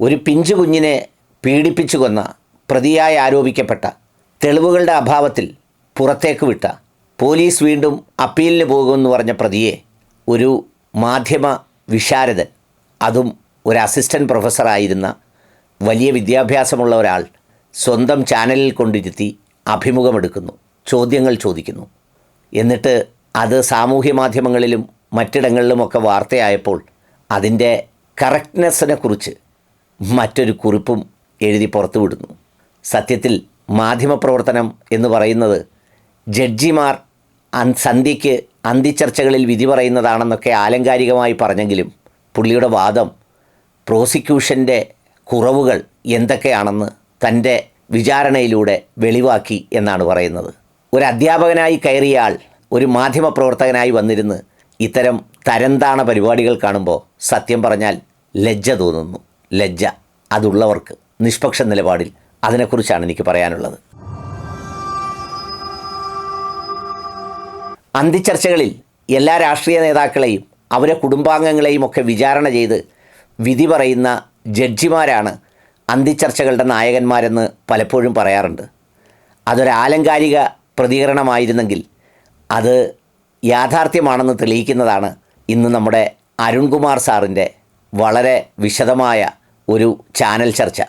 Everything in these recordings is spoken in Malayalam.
ഒരു പിഞ്ചു കുഞ്ഞിനെ പീഡിപ്പിച്ചു കൊന്ന പ്രതിയായി ആരോപിക്കപ്പെട്ട തെളിവുകളുടെ അഭാവത്തിൽ പുറത്തേക്ക് വിട്ട പോലീസ് വീണ്ടും അപ്പീലിന് പോകുമെന്ന് പറഞ്ഞ പ്രതിയെ ഒരു മാധ്യമ വിശാരദൻ അതും ഒരു അസിസ്റ്റന്റ് പ്രൊഫസറായിരുന്ന വലിയ വിദ്യാഭ്യാസമുള്ള ഒരാൾ സ്വന്തം ചാനലിൽ കൊണ്ടിരുത്തി അഭിമുഖമെടുക്കുന്നു ചോദ്യങ്ങൾ ചോദിക്കുന്നു. എന്നിട്ട് അത് സാമൂഹ്യ മാധ്യമങ്ങളിലും മറ്റിടങ്ങളിലുമൊക്കെ വാർത്തയായപ്പോൾ അതിന്റെ കറക്റ്റ്നെസ്സിനെ കുറിച്ച് മറ്റൊരു കുറിപ്പും എഴുതി പുറത്തുവിടുന്നു. സത്യത്തിൽ മാധ്യമപ്രവർത്തനം എന്ന് പറയുന്നത് ജഡ്ജിമാർ സന്ധ്യയ്ക്ക് അന്തിച്ചർച്ചകളിൽ വിധി പറയുന്നതാണെന്നൊക്കെ ആലങ്കാരികമായി പറഞ്ഞെങ്കിലും പുള്ളിയുടെ വാദം പ്രോസിക്യൂഷന്റെ കുറവുകൾ എന്തൊക്കെയാണെന്ന് തന്റെ വിചാരണയിലൂടെ വെളിവാക്കി എന്നാണ് പറയുന്നത്. ഒരു അധ്യാപകനായി കയറിയ ആൾ ഒരു മാധ്യമപ്രവർത്തകനായി വന്നിരുന്ന് ഇത്തരം തരംതാണ പരിപാടികൾ കാണുമ്പോൾ സത്യം പറഞ്ഞാൽ ലജ്ജ തോന്നുന്നു. ലജ്ജ അതുള്ളവർക്ക് നിഷ്പക്ഷ നിലപാടിൽ അതിനെക്കുറിച്ചാണ് എനിക്ക് പറയാനുള്ളത്. അന്തിച്ചർച്ചകളിൽ എല്ലാ രാഷ്ട്രീയ നേതാക്കളെയും അവരെ കുടുംബാംഗങ്ങളെയും ഒക്കെ വിചാരണ ചെയ്ത് വിധി പറയുന്ന ജഡ്ജിമാരാണ് അന്തിച്ചർച്ചകളുടെ നായകന്മാരെന്ന് പലപ്പോഴും പറയാറുണ്ട്. അതൊരു ആലങ്കാരിക പ്രതികരണമായിരുന്നെങ്കിൽ അത് യാഥാർത്ഥ്യമാണെന്ന് തെളിയിക്കുന്നതാണ് ഇന്ന് നമ്മുടെ അരുൺകുമാർ സാറിന്റെ വളരെ വിശദമായ ഒരു ചാനൽ ചർച്ച.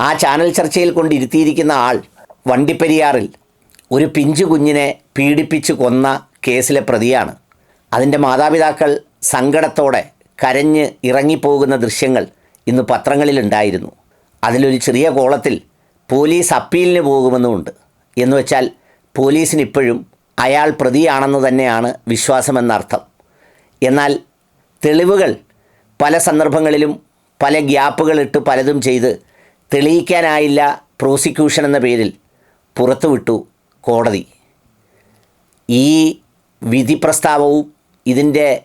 ആ ചാനൽ ചർച്ചയിൽ കൊണ്ടിരുത്തിയിരിക്കുന്ന ആൾ വണ്ടിപ്പെരിയാറിൽ ഒരു പിഞ്ചു കുഞ്ഞിനെ പീഡിപ്പിച്ച് കൊന്ന കേസിലെ പ്രതിയാണ്. അതിന്റെ മാതാപിതാക്കൾ സങ്കടത്തോടെ കരഞ്ഞ് ഇറങ്ങിപ്പോകുന്ന ദൃശ്യങ്ങൾ ഇന്ന് പത്രങ്ങളിലുണ്ടായിരുന്നു. അതിലൊരു ചെറിയ കോളത്തിൽ പോലീസ് അപ്പീലിന് പോകുമെന്നുമുണ്ട്. എന്ന് വെച്ചാൽ പോലീസിന് ഇപ്പോഴും അയാൾ പ്രതിയാണെന്ന് തന്നെയാണ് വിശ്വാസമെന്നർത്ഥം. എന്നാൽ തെളിവുകൾ പല സന്ദർഭങ്ങളിലും പല ഗ്യാപ്പുകളിട്ട് പലതും ചെയ്ത് തെളിയിക്കാനായില്ല പ്രോസിക്യൂഷൻ എന്ന പേരിൽ പുറത്തുവിട്ടു കോടതി. ഈ വിധി പ്രസ്താവവും ഇതിന്റെ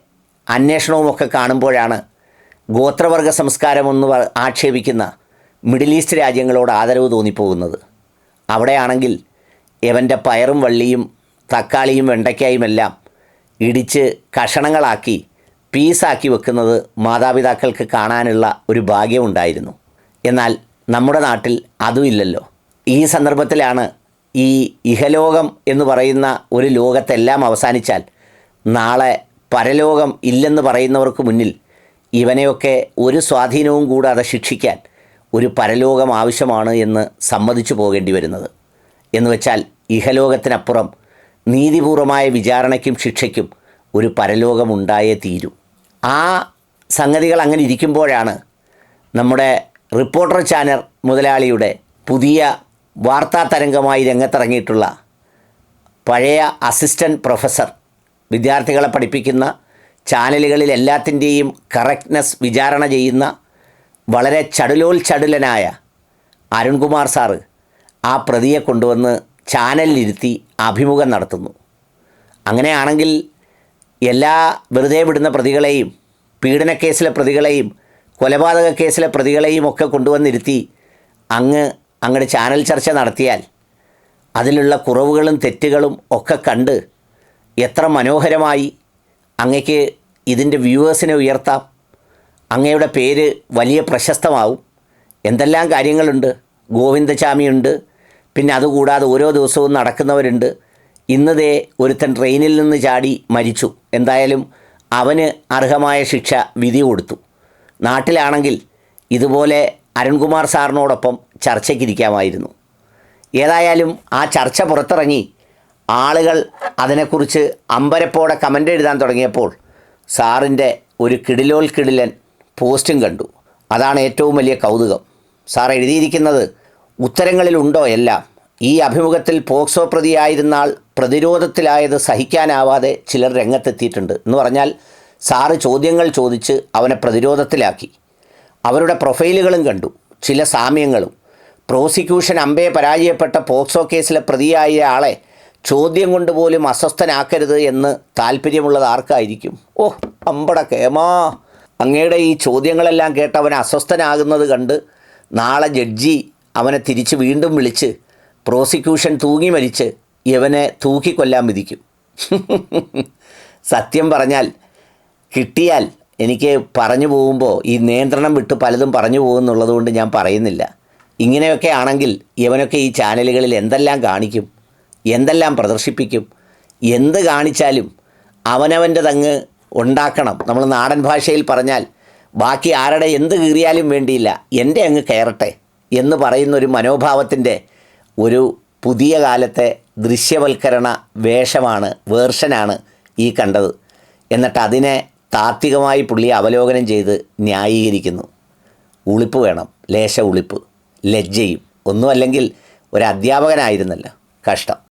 അന്വേഷണവുമൊക്കെ കാണുമ്പോഴാണ് ഗോത്രവർഗ സംസ്കാരമെന്ന് ആക്ഷേപിക്കുന്ന മിഡിൽ ഈസ്റ്റ് രാജ്യങ്ങളോട് ആദരവ് തോന്നിപ്പോകുന്നത്. അവിടെയാണെങ്കിൽ എവന്റെ പയറും വള്ളിയും തക്കാളിയും വെണ്ടയ്ക്കായുമെല്ലാം ഇടിച്ച് കഷണങ്ങളാക്കി പീസാക്കി വെക്കുന്നത് മാതാപിതാക്കൾക്ക് കാണാനുള്ള ഒരു ഭാഗ്യമുണ്ടായിരുന്നു. എന്നാൽ നമ്മുടെ നാട്ടിൽ അതും ഇല്ലല്ലോ. ഈ സന്ദർഭത്തിലാണ് ഈ ഇഹലോകം എന്ന് പറയുന്ന ഒരു ലോകത്തെല്ലാം അവസാനിച്ചാൽ നാളെ പരലോകം ഇല്ലെന്ന് പറയുന്നവർക്ക് മുന്നിൽ ഇവനെയൊക്കെ ഒരു സ്വാധീനവും കൂടാതെ ശിക്ഷിക്കാൻ ഒരു പരലോകം ആവശ്യമാണ് എന്ന് സമ്മതിച്ചു പോകേണ്ടി വരുന്നത്. എന്ന് വെച്ചാൽ ഇഹലോകത്തിനപ്പുറം നീതിപൂർവമായ വിചാരണയ്ക്കും ശിക്ഷയ്ക്കും ഒരു പരലോകമുണ്ടായേ തീരൂ. ആ സംഗതികൾ അങ്ങനെ ഇരിക്കുമ്പോഴാണ് നമ്മുടെ റിപ്പോർട്ടർ ചാനൽ മുതലാളിയുടെ പുതിയ വാർത്താ തരംഗമായി രംഗത്തിറങ്ങിയിട്ടുള്ള പഴയ അസിസ്റ്റന്റ് പ്രൊഫസർ വിദ്യാർത്ഥികളെ പഠിപ്പിക്കുന്ന ചാനലുകളിൽ എല്ലാത്തിന്റെയും കറക്റ്റ്നെസ് വിചാരണ ചെയ്യുന്ന വളരെ ചടുലോൽ ചടുലനായ അരുൺകുമാർ സാറ് ആ പ്രതിയെ കൊണ്ടുവന്ന് ചാനലിലിരുത്തി അഭിമുഖം നടത്തുന്നു. അങ്ങനെയാണെങ്കിൽ എല്ലാ വെറുതെ വിടുന്ന പ്രതികളെയും പീഡനക്കേസിലെ പ്രതികളെയും കൊലപാതക കേസിലെ പ്രതികളെയും ഒക്കെ കൊണ്ടുവന്നിരുത്തി അങ്ങ് അങ്ങയുടെ ചാനൽ ചർച്ച നടത്തിയാൽ അതിലുള്ള കുറവുകളും തെറ്റുകളും ഒക്കെ കണ്ട് എത്ര മനോഹരമായി അങ്ങയ്ക്ക് ഇതിന്റെ വ്യൂവേഴ്സിനെ ഉയർത്താം. അങ്ങയുടെ പേര് വലിയ പ്രശസ്തമാവും. എന്തെല്ലാം കാര്യങ്ങളുണ്ട്? ഗോവിന്ദചാമിയുണ്ട്. പിന്നെ അതുകൂടാതെ ഓരോ ദിവസവും നടക്കുന്നവരുണ്ട്. ഇന്ന് ദേ ഒരുത്തൻ ട്രെയിനിൽ നിന്ന് ചാടി മരിച്ചു. എന്തായാലും അവന് അർഹമായ ശിക്ഷ വിധി കൊടുത്തു. നാട്ടിലാണെങ്കിൽ ഇതുപോലെ അരുൺകുമാർ സാറിനോടൊപ്പം ചർച്ചയ്ക്കിരിക്കാമായിരുന്നു. ഏതായാലും ആ ചർച്ച പുറത്തിറങ്ങി ആളുകൾ അതിനെക്കുറിച്ച് അമ്പരപ്പോടെ കമന്റ് എഴുതാൻ തുടങ്ങിയപ്പോൾ സാറിന്റെ ഒരു കിടിലോൽ കിടിലൻ പോസ്റ്റും കണ്ടു. അതാണ് ഏറ്റവും വലിയ കൗതുകം. സാർ എഴുതിയിരിക്കുന്നത് ഉത്തരങ്ങളിലുണ്ടോ എല്ലാം? ഈ അഭിമുഖത്തിൽ പോക്സോ പ്രതിയായിരുന്ന ആൾ പ്രതിരോധത്തിലായത് സഹിക്കാനാവാതെ ചിലർ രംഗത്തെത്തിയിട്ടുണ്ട്. എന്ന് പറഞ്ഞാൽ സാറ് ചോദ്യങ്ങൾ ചോദിച്ച് അവനെ പ്രതിരോധത്തിലാക്കി. അവരുടെ പ്രൊഫൈലുകളും കണ്ടു. ചില സാമ്യങ്ങളും. പ്രോസിക്യൂഷൻ അമ്പയെ പരാജയപ്പെട്ട പോക്സോ കേസിലെ പ്രതിയായ ആളെ ചോദ്യം കൊണ്ട് പോലും അസ്വസ്ഥനാക്കരുത് എന്ന് താല്പര്യമുള്ളത് ആർക്കായിരിക്കും? ഓ അമ്പട കേമാ അങ്ങയുടെ ഈ ചോദ്യങ്ങളെല്ലാം കേട്ട് അവൻ അസ്വസ്ഥനാകുന്നത് കണ്ട് നാളെ ജഡ്ജി അവനെ തിരിച്ച് വീണ്ടും വിളിച്ച് പ്രോസിക്യൂഷൻ തൂങ്ങി മരിച്ച് ഇവനെ തൂക്കിക്കൊല്ലാൻ വിധിക്കും. സത്യം പറഞ്ഞാൽ കിട്ടിയാൽ എനിക്ക് പറഞ്ഞു പോകുമ്പോൾ ഈ നിയന്ത്രണം വിട്ട് പലതും പറഞ്ഞു പോകുന്നുള്ളത് കൊണ്ട് ഞാൻ പറയുന്നില്ല. ഇങ്ങനെയൊക്കെ ആണെങ്കിൽ ഇവനൊക്കെ ഈ ചാനലുകളിൽ എന്തെല്ലാം കാണിക്കും? എന്തെല്ലാം പ്രദർശിപ്പിക്കും? എന്ത് കാണിച്ചാലും അവനവന്റെ തങ്ങ് ഉണ്ടാക്കണം. നമ്മൾ നാടൻ ഭാഷയിൽ പറഞ്ഞാൽ ബാക്കി ആരുടെ എന്ത് കീറിയാലും വേണ്ടിയില്ല. എന്റെ അങ്ങ് കയറട്ടെ എന്ന് പറയുന്നൊരു മനോഭാവത്തിന്റെ ഒരു പുതിയ കാലത്തെ ദൃശ്യവൽക്കരണ വേഷമാണ് വേർഷനാണ് ഈ കണ്ടത്. എന്നിട്ട് അതിനെ താത്വികമായി പുള്ളി അവലോകനം ചെയ്ത് ന്യായീകരിക്കുന്നു. ഉളിപ്പ് വേണം ലേശ ഉളിപ്പ് ലജ്ജയും. ഒന്നുമല്ലെങ്കിൽ ഒരു അധ്യാപകനായിരുന്നല്ലോ കഷ്ടം.